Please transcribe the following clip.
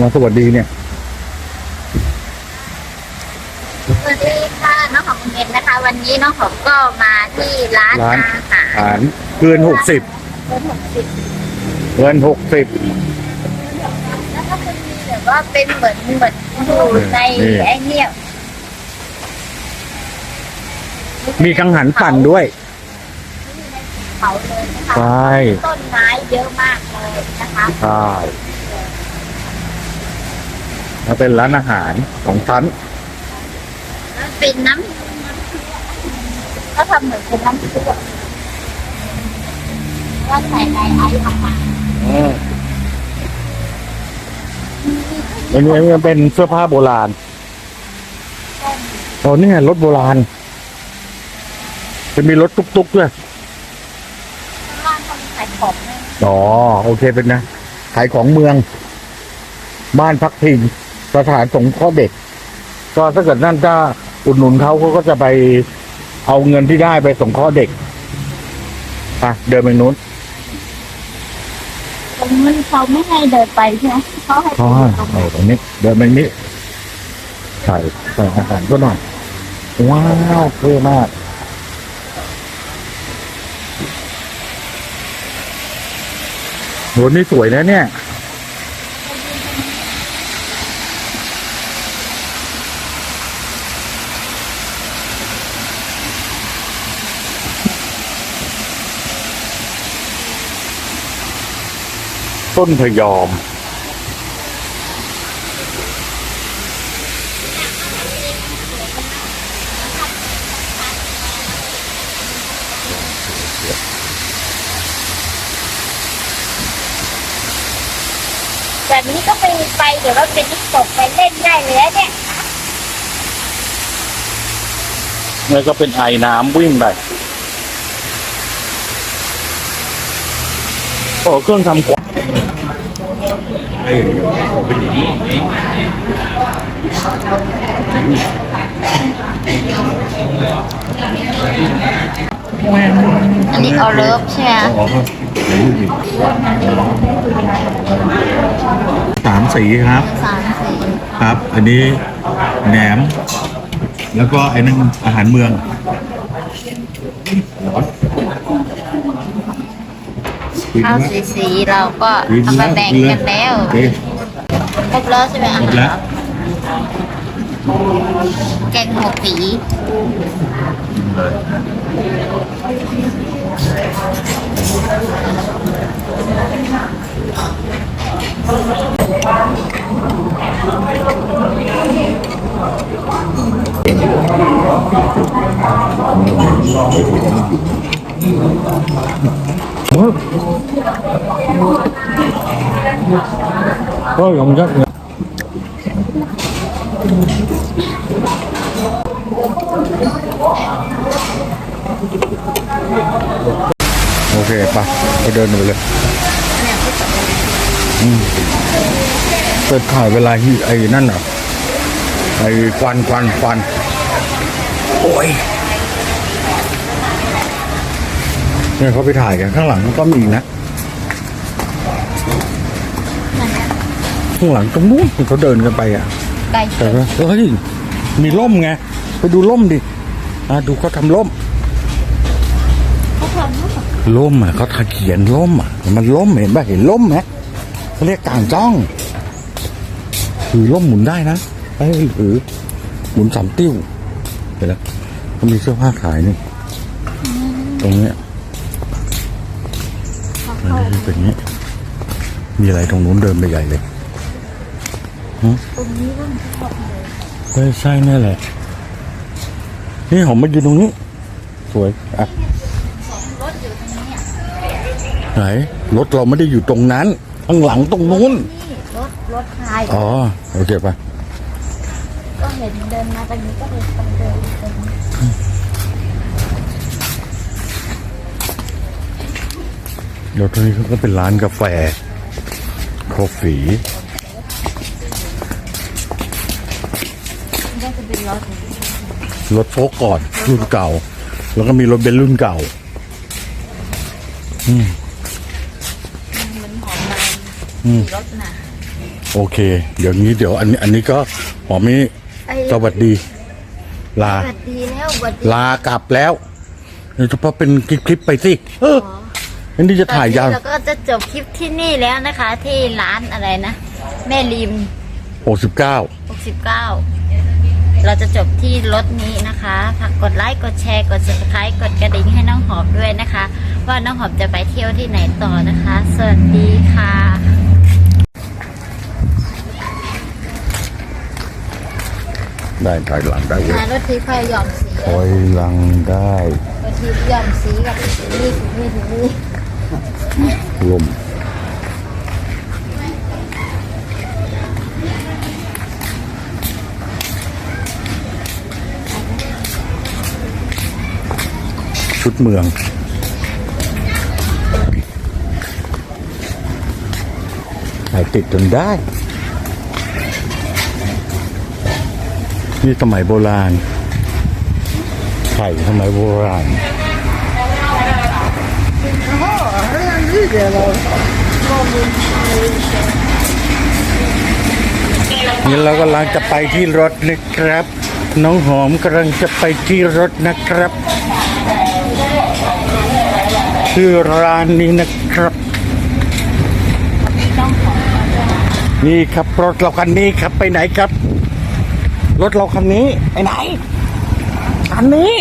มาสวัสดีเนี่ย สวัสดีค่ะน้องหอมเงินนะคะ วันนี้น้องหอมก็มาที่ร้านร้าน อาหารอาหารเกินหกสิบเกินหกสิบเกินหกสิบ แล้วก็จะมีแบบว่าเป็นเหมือนเหมือนอยู่ในนี่ ไอ้เนี่ยมีกังหันปั่นด้วยเขาเลยนะคะใช่ต้นไม้เยอะมากเลยนะคะ ใช่ แล้วเป็นร้านอาหารของชั้นแล้วเป็นน้ำก็ทำเหมือนเป็นน้ำซุปอะก็ใส่ในไอซ์ออกมาอันนี้มันเป็นเสื้อผ้าโบราณโอ้เนี่ยรถโบราณ จะมีรถตุ๊กๆด้วยข้างล่างเขามีขายของด้วยอ๋อ โอเคเป็นนะ ขายของเมือง บ้านพักพิง สถานสงเคราะห์เด็ก ก็ถ้าเกิดนั่นถ้าอุดหนุนเขาเขาก็จะไปเอาเงินที่ได้ไปสงเคราะห์เด็กอะเดินไปนู้นตรงนั้นเขาไม่ให้เดินไปใช่ไหมเขาให้เขาไปให้ตรงเอาตรงนี้เดินไปนี้ใส่ใส่อาหารก็หน่อยว้าวเท่มากโหนี่สวยนะเนี่ย ต้นพยอม แบบนี้ก็ไปไปเดี๋ยวว่าเป็นนิสตไปเล่นได้เลยนะเนี่ยแล้วก็เป็นไอ้น้ำวิ่งไปโอ้เครื่องทำขวาน อันนี้เอาเลิฟใช่ไหมสามสีครับ สามสีครับ อันนี้แหนม แล้วก็ไอ้นั่นอาหารเมือง ข้าวสีสีเราก็เอามาแบ่งกันแล้วโอเคครบแล้วใช่ไหมครบแล้วแกงหัวปีก็ยอม ยักเนี่ยโอเคไปไปเดินไปเลยเปิดถ่ายเวลาหีไอ้นั่นอะไอ้ควันควันควันโอ้ย เนี่ยเขาไปถ่ายกันข้างหลังก็มีอีกนะ ข้างหลังตรงนู้นเขาเดินกันไปอะไก่แต่ว่าเฮ้ยมีร่มไง ไปดูร่มดิอะดูเขาทำร่มเขาทำเนอะร่มอะเขาทาเขียนร่มอะ มันร่มเห็นป่ะเห็นร่มไหมเขาเรียกกลางจ้องคือร่มหมุนได้นะเอ้ยหรือหมุนสามติ้วเห็นแล้วเขามีเสื้อผ้าขายนี่ตรงเนี้ย มีอะไรตรงนู้นเดินไปใหญ่เลยตรงนี้ก็มีชอบเลยใช่ใช่แน่แหละ นี่ผมมายืนตรงนี้ สวยอะรถอยู่ตรงนี้อะไหนรถเราไม่ได้อยู่ตรงนั้นข้างหลังตรงนู้น นี่รถรถไทยอ๋อโอเคปะก็เห็นเดินมาตรงนี้ก็เลยต้องเดินตรงนี้เดี๋ยวตรงนี้ก็เป็นร้านกาแฟ คอฟฟี่ก็จะเป็นรถรถโฟกก่อน รุ่นเก่า แล้วก็มีรถเบนซ์รุ่นเก่า อืมเหมือนหอมมันอืมรถน่ะโอเค เดี๋ยวนี้เดี๋ยวอันนี้ อันนี้ก็หอมนี้ไอ้สวัสดี ลา สวัสดีแล้วสวัสดีลากลับแล้วโดยเฉพาะเป็นคลิปๆไปสิเออ อันนี้จะถ่ายยาวตอนนี้เราก็จะจบคลิปที่นี่แล้วนะคะ ที่ร้านอะไรนะ แม่ริมหกสิบเก้า69เราจะจบที่รถนี้นะคะฝากกดไลค์ กดแชร์ กด subscribe กดกระดิ่งให้น้องหอมด้วยนะคะ ว่าน้องหอมจะไปเที่ยวที่ไหนต่อนะคะ สวัสดีค่ะได้ถ่ายหลังได้เว้ยรถทิพย์ยอมสีถอยหลังได้ รถทิพย์ยอมสีกับนี่นี่นี่ ลมชุดเมืองถ่ายติดจนได้ นี่สมัยโบราณไข่สมัยโบราณ นี่เรากำลังจะไปที่รถนะครับ น้องหอมกำลังจะไปที่รถนะครับชื่อร้านนี้นะครับ นี่ครับรถเราคันนี้ครับไปไหนครับ รถเราคันนี้ไปไหนคันนี้